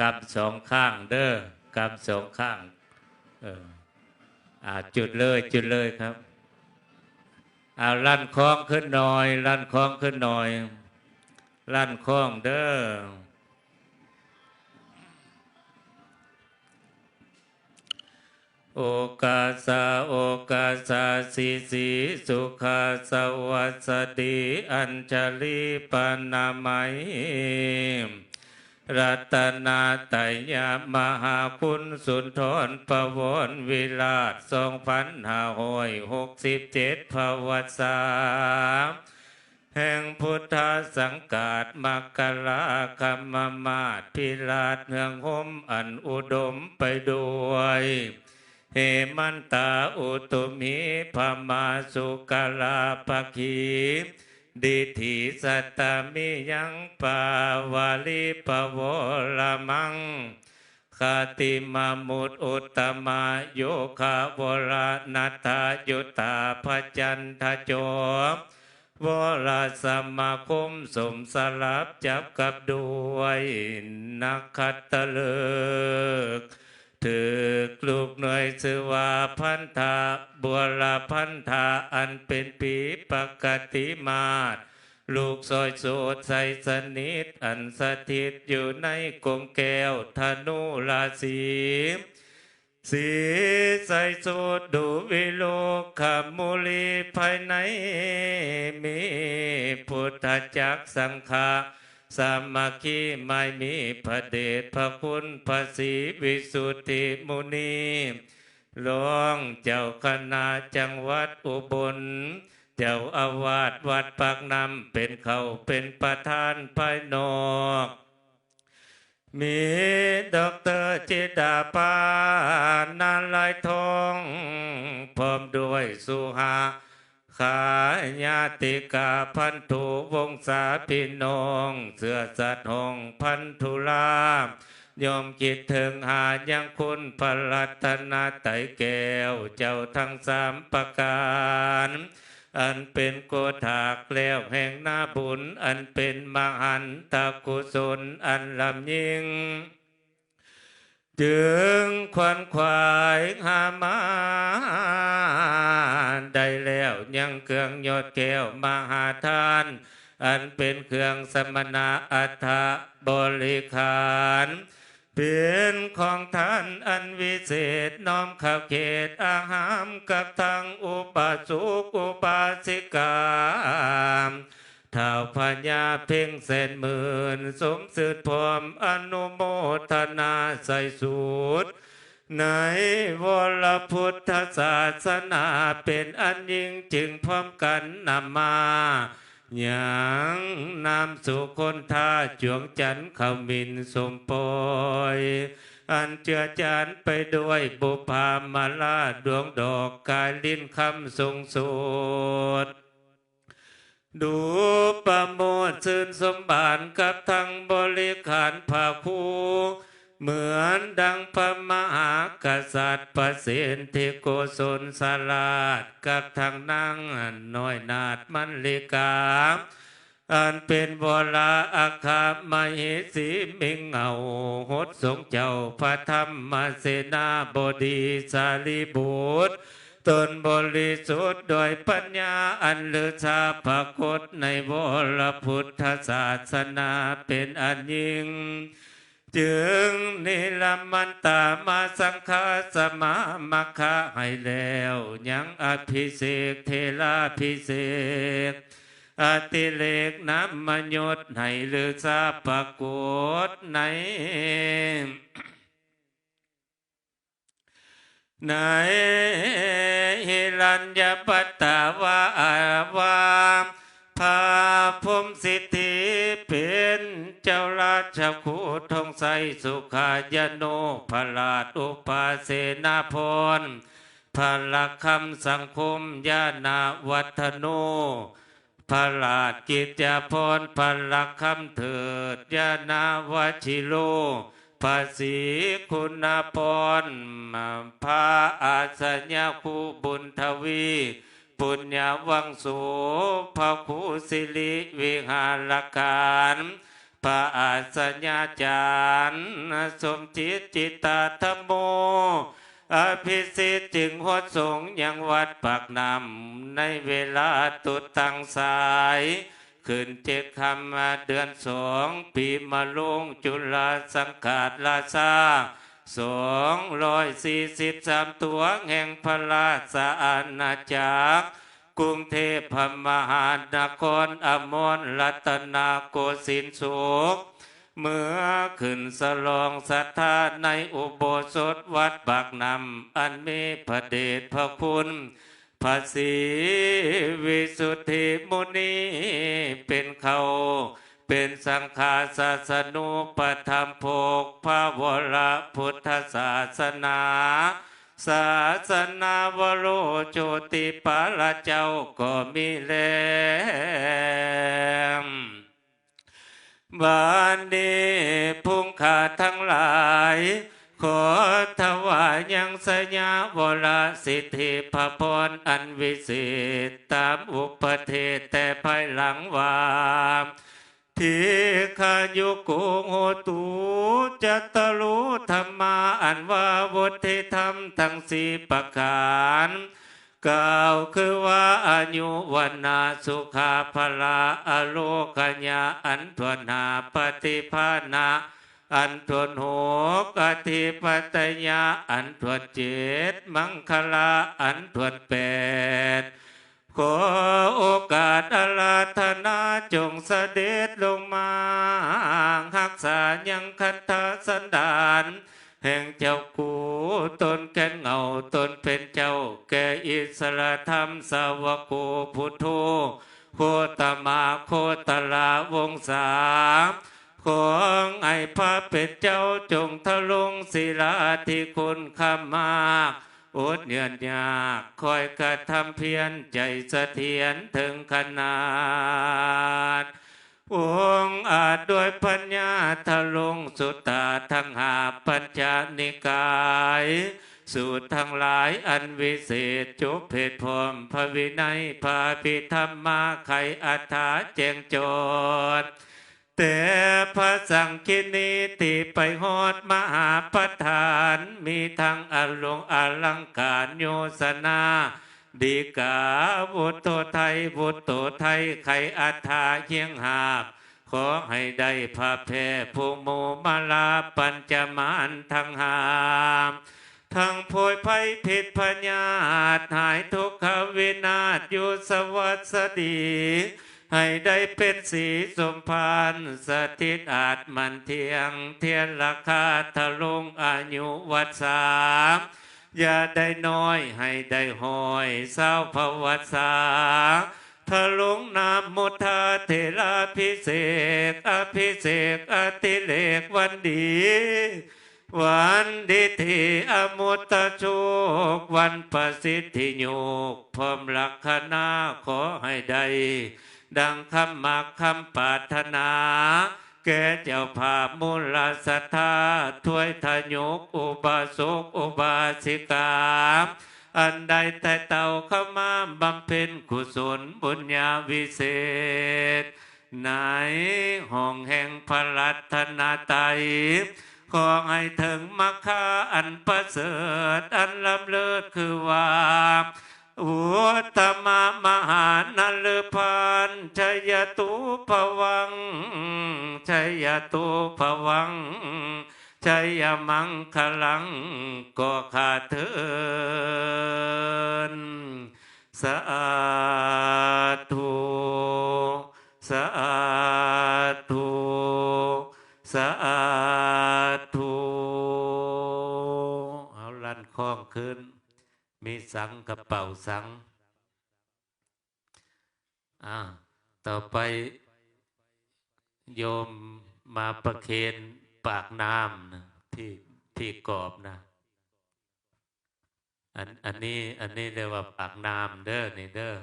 กำสองข้างเด้อกำสองข้างเอออ่าจุดเลยจุดเลยครับเอาลั่นคล้องขึ้นหน่อยลั่นคล้องขึ้นหน่อยลั่นคล้องเด้อโอกาสาโอกาสาสิสีสุขาสวัสดี อัญชลีปนามัย รัตนาตยมหาคุณสุนทรปรวนวิราชสองพันห้าร้อยหกสิบเจ็ดภวสามแห่งพุทธสังกาดมักกลาคัมมาศพิราชเมืองหมอันอุดมไปด้วยเหมันตาอุตุมีพมาสุกาลาภคี ดิถิสัตมิยังปาวาลิปโวลมังคาติมามุตอุตมาโยคาวรานัตายุตาพจันทโจวราสมาคมสมสลับจับกับด้วยนักขัตเลิก ถือกลูกหน่วยสวาพันธาบัวลาพันธาอันเป็นปีปกติมาศลูกซอยโสดใสสนิท อันสถิตอยู่ในกงแก้วธนุราศีสีใสสุดดูวิโลกขมุลีภายในมีพุทธจักสังฆา สามัคคีไม่มีพระเดชพระคุณพระศรีวิสุทธิมุนีหลวงเจ้าคณะจังหวัดอุบล เจ้าอาวาสวัดปากน้ำเป็นเขาเป็นประธานภายนอก มีดอกเตอรจิดาปานนลายทอง พร้อมด้วยสุหา ขาญาติกาพันธุวงศาพี่น้องเสือสัตว์หงพันธุลามยอมคิดถึงหายังคุณพรัตนาไตแก้ว เจ้าทั้งสามประการ อันเป็นโกถากแล้วแห่งหน้าบุญ อันเป็นมหันตกุศลอันลำยิ่ง จึงควันควายหามาได้แล้วยังเครื่องยอดแก้วมหาทาน อันเป็นเครื่องสมณะอัฏฐบริขารเป็นของท่านอันวิเศษน้อมขับเขตอาหามกับทางอุปสุกอุปาสิกาม ท้าวพญาเพ่งเสนหมื่น สมสืดพร้อมอนุโมทนาใส่สูตรในวรพุทธศาสนาเป็นอันยิ่งจึงพร้อมกันนำมาอย่างนำสุคนทาจวงจันขมินสมปอยอันเจือจานไปด้วยบุพามาลาดวงดอกกายลิ้นคำทรงสูตร ดูประโมทชื่นสมบานกับทั้งบริขารภาคูเหมือนดังพระมหากษัตริย์ประสิทธิโกศลสลาดกับทางนางน้อยนาดมันลิกาอันเป็นวลาอาคามสีมิงเหงาหดสงเจ้าพระธรรมเสนาบดีสารีบุตร ตนบริสุทธิ์โดยปัญญาอันลือชาพกฏในวรพุทธศาสนาเป็นอันยิ่ง จึงนิลมันตามาสังฆาสมามัคคะให้แล้วยังอภิเษกเทลาภิเษกอติเลกน้ำมยศให้ลือชาปรากฏใน ในฮิรัญญปัตตาวาวามพาพมสิทธิเป็นเจ้าราชคูทงใสสุขายโนพระราชอุปาเสนาพรพระลักคำสังคมญาณวัฒโนพระราชกิจจาพรพระลักคำเถิดญาณวชิโล ภาษีคุณพรพระอาสญาคูบุญทวี ปุญญาวังสูพระคูสิริวิหารการพระอาสญาจารย์สมจิตจิตตาธรรมโม อภิสิทธิ์จึงหดสงยังวัดปากนำในเวลาตุดตังสาย ขึ้นเจ็ดคำเดือนสองปีมาลงจุลาสังกาดลาซาสองร้อยสี่สิบสามตัวแห่งพระราชอาณาจักรกรุงเทพพมหานครอมรรัตนาโกสินทร์สุขเมื่อขึ้นสลองศรัทธาในอุโบสถวัดปากนำอันมีพระเดชพระคุณ พระศรีวิสุทธิมุนีเป็นเขาเป็นสังฆาศาสนุปธรรมโภกพระวรพุทธศาสนา ศาสนาวโรโจติปาลเจ้าก็มีแล้วบานนี้พุงขาทั้งหลาย ขอถวายยังสญาวรสิทธิพระพรอันวิเศษตามอุปเทศแต่ภายหลังว่าทิขยุกุโหตูจัตตารุธรรมาอันว่าวุฒิธรรมทั้งสี่ประการกล่าวคือว่าอายุวันนาสุขาภละอโลกญาอันทวนาปฏิภาณา อันทวนหกอธิปัตยาอันทวนเจ็ดมังคลาอันทวนแปดขอโอกาสอาราธนาจงเสด็จลงมาหักษายังคันธสันดานแห่งเจ้ากูตนแก่เงาตนเป็นเจ้าแก่อิสระธรรมสาวกูพุทโธโคตมาโคตลาวงศาม ของไอพระเป็นเจ้าจงทะลงศิลาที่คุณขมากอดเยือนยากคอยกระทำเพียรใจเสถียรถึงขนาดองค์อาจด้วยปัญญาทะลงสุตตาทั้งหาปัญจนิกาย สูตรทั้งหลายอันวิเศษจุเพศพรมพระวินัยพระพิธรรมมาไขอัฏฐาแจงจทย์ แต่พระสังคินีที่ไปฮอดมหาประธานมีทั้งอลงอลังการโยสนาดีกาบุตโตไทยบุตโตไทยไขอัฐาเฮียงหาบ ขอให้ได้พระแพ่ภูมูมาลาปัญจมานทั้งหามทั้งโพยภัยผิดพญาตหายทุกขวินาศอยู่สวัสดี ให้ได้เป็นสีสมพานสถิตอาจมันเทียงเทียนราคาทะลุงอายุวัดสามอย่าได้น้อยให้ได้หอยเศร้าภวัสาทะลุงนามมุทาเทราพิเศษอภิเศษอติเลกวันดีวันดิทีอมุตตโชควันประสิทธิโยกพร้อมลักษณาขอให้ได้ ดังคำมักคำปรารถนา แก่เจ้าภาพมูลศรัทธาถวยทยกอุบาสกอุบาสิกา อันใดแต่เต่าเข้ามาบำเพ็ญกุศลบุญญาวิเศษในห้องแห่งพระรัตนตรัยขอให้ถึงมรรคาอันประเสริฐอันลำเลิศคือว่า อุตตมมหานลพานชยตุภวังชยตุภวังชยมังคลังก็ขาดเถินสาธุสาธุสาธุเอาลั่นคล้องขึ้น สังกระเป๋าสังอ่าต่อไปโยมมาประเคนปากน้ำนะที่ที่กรอบนะอันอันนี้อันนี้เรียกว่าปากน้ำเด้อนี่เด้อ